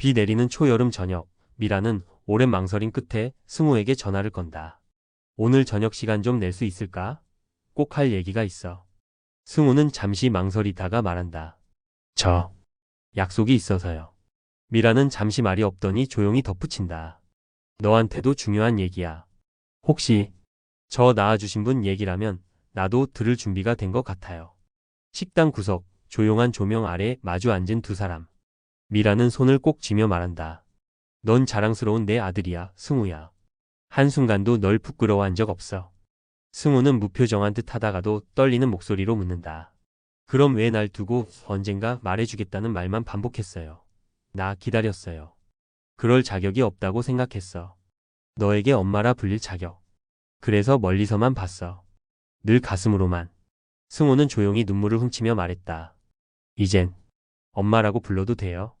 비 내리는 초여름 저녁, 미라는 오랜 망설임 끝에 승우에게 전화를 건다. 오늘 저녁 시간 좀 낼 수 있을까? 꼭 할 얘기가 있어. 승우는 잠시 망설이다가 말한다. 저, 약속이 있어서요. 미라는 잠시 말이 없더니 조용히 덧붙인다. 너한테도 중요한 얘기야. 혹시 저 낳아주신 분 얘기라면 나도 들을 준비가 된 것 같아요. 식당 구석, 조용한 조명 아래 마주 앉은 두 사람. 미라는 손을 꼭 쥐며 말한다. 넌 자랑스러운 내 아들이야, 승우야. 한순간도 널 부끄러워한 적 없어. 승우는 무표정한 듯 하다가도 떨리는 목소리로 묻는다. 그럼 왜 날 두고 언젠가 말해주겠다는 말만 반복했어요. 나 기다렸어요. 그럴 자격이 없다고 생각했어. 너에게 엄마라 불릴 자격. 그래서 멀리서만 봤어. 늘 가슴으로만. 승호는 조용히 눈물을 훔치며 말했다. 이젠 엄마라고 불러도 돼요?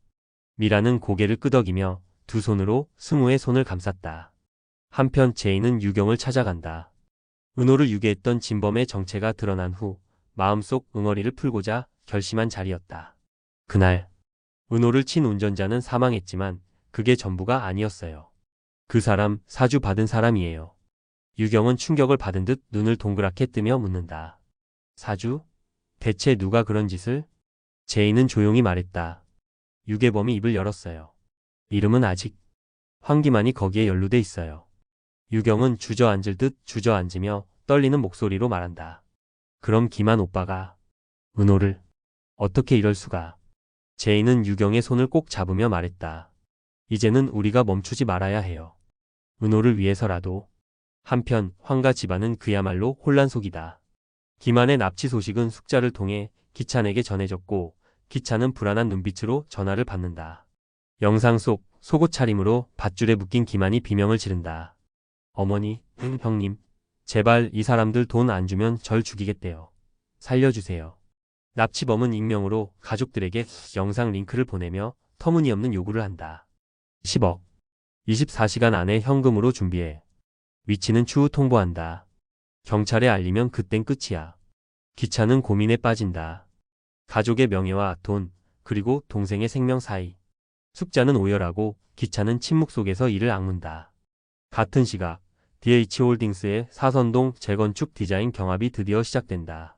미라는 고개를 끄덕이며 두 손으로 승우의 손을 감쌌다. 한편 제이는 유경을 찾아간다. 은호를 유괴했던 진범의 정체가 드러난 후 마음속 응어리를 풀고자 결심한 자리였다. 그날 은호를 친 운전자는 사망했지만 그게 전부가 아니었어요. 그 사람 사주 받은 사람이에요. 유경은 충격을 받은 듯 눈을 동그랗게 뜨며 묻는다. 사주? 대체 누가 그런 짓을? 제이는 조용히 말했다. 유괴범이 입을 열었어요. 이름은 아직 황기만이 거기에 연루돼 있어요. 유경은 주저앉을 듯 주저앉으며 떨리는 목소리로 말한다. 그럼 기만 오빠가 은호를 어떻게 이럴 수가? 제이는 유경의 손을 꼭 잡으며 말했다. 이제는 우리가 멈추지 말아야 해요. 은호를 위해서라도. 한편 황가 집안은 그야말로 혼란 속이다. 기만의 납치 소식은 숙자를 통해 기찬에게 전해졌고 기찬은 불안한 눈빛으로 전화를 받는다. 영상 속 속옷 차림으로 밧줄에 묶인 기만이 비명을 지른다. 어머니, 응, 형님, 제발 이 사람들 돈 안 주면 절 죽이겠대요. 살려주세요. 납치범은 익명으로 가족들에게 영상 링크를 보내며 터무니없는 요구를 한다. 10억. 24시간 안에 현금으로 준비해. 위치는 추후 통보한다. 경찰에 알리면 그땐 끝이야. 기차는 고민에 빠진다. 가족의 명예와 돈, 그리고 동생의 생명 사이. 숙자는 오열하고 기차는 침묵 속에서 이를 악문다. 같은 시각, DH홀딩스의 사선동 재건축 디자인 경합이 드디어 시작된다.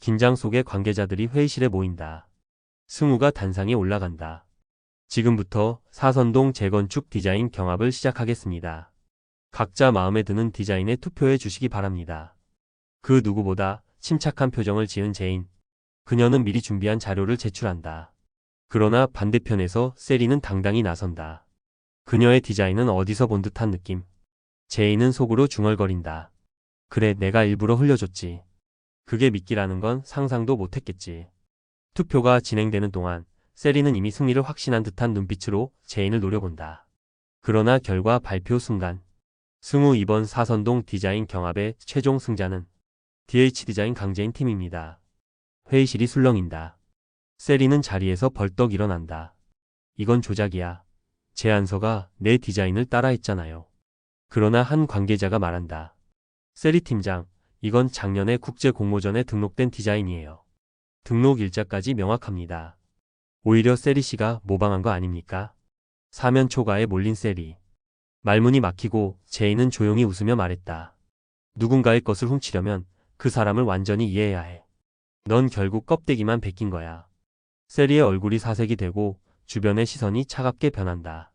긴장 속에 관계자들이 회의실에 모인다. 승우가 단상에 올라간다. 지금부터 사선동 재건축 디자인 경합을 시작하겠습니다. 각자 마음에 드는 디자인에 투표해 주시기 바랍니다. 그 누구보다 침착한 표정을 지은 제인. 그녀는 미리 준비한 자료를 제출한다. 그러나 반대편에서 세리는 당당히 나선다. 그녀의 디자인은 어디서 본 듯한 느낌. 제인은 속으로 중얼거린다. 그래, 내가 일부러 흘려줬지. 그게 미끼라는 건 상상도 못했겠지. 투표가 진행되는 동안 세리는 이미 승리를 확신한 듯한 눈빛으로 제인을 노려본다. 그러나 결과 발표 순간 승우 이번 사선동 디자인 경합의 최종 승자는 DH 디자인 강재인 팀입니다. 회의실이 술렁인다. 세리는 자리에서 벌떡 일어난다. 이건 조작이야. 제안서가 내 디자인을 따라했잖아요. 그러나 한 관계자가 말한다. 세리 팀장, 이건 작년에 국제 공모전에 등록된 디자인이에요. 등록 일자까지 명확합니다. 오히려 세리 씨가 모방한 거 아닙니까? 사면 초가에 몰린 세리. 말문이 막히고 제이는 조용히 웃으며 말했다. 누군가의 것을 훔치려면 그 사람을 완전히 이해해야 해. 넌 결국 껍데기만 베낀 거야. 세리의 얼굴이 사색이 되고 주변의 시선이 차갑게 변한다.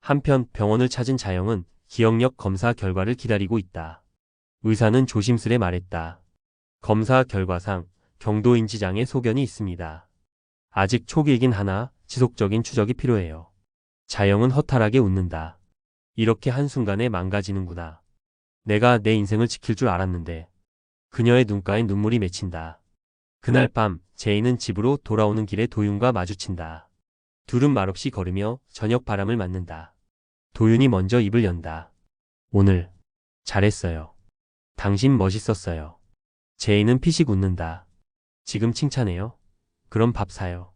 한편 병원을 찾은 자영은 기억력 검사 결과를 기다리고 있다. 의사는 조심스레 말했다. 검사 결과상 경도인지장애 소견이 있습니다. 아직 초기이긴 하나 지속적인 추적이 필요해요. 자영은 허탈하게 웃는다. 이렇게 한순간에 망가지는구나. 내가 내 인생을 지킬 줄 알았는데. 그녀의 눈가에 눈물이 맺힌다. 그날 밤 제이는 집으로 돌아오는 길에 도윤과 마주친다. 둘은 말없이 걸으며 저녁 바람을 맞는다. 도윤이 먼저 입을 연다. 오늘 잘했어요. 당신 멋있었어요. 제이는 피식 웃는다. 지금 칭찬해요? 그럼 밥 사요.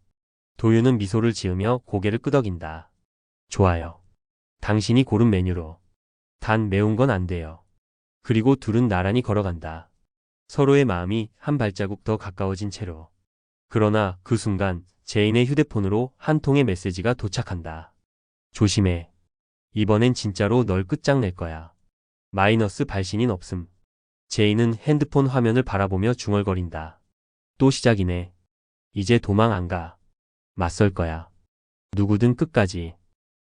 도윤은 미소를 지으며 고개를 끄덕인다. 좋아요. 당신이 고른 메뉴로. 단 매운 건 안 돼요. 그리고 둘은 나란히 걸어간다. 서로의 마음이 한 발자국 더 가까워진 채로. 그러나 그 순간 제인의 휴대폰으로 한 통의 메시지가 도착한다. 조심해. 이번엔 진짜로 널 끝장낼 거야. 마이너스 발신인 없음. 제이는 핸드폰 화면을 바라보며 중얼거린다. 또 시작이네. 이제 도망 안 가. 맞설 거야. 누구든 끝까지.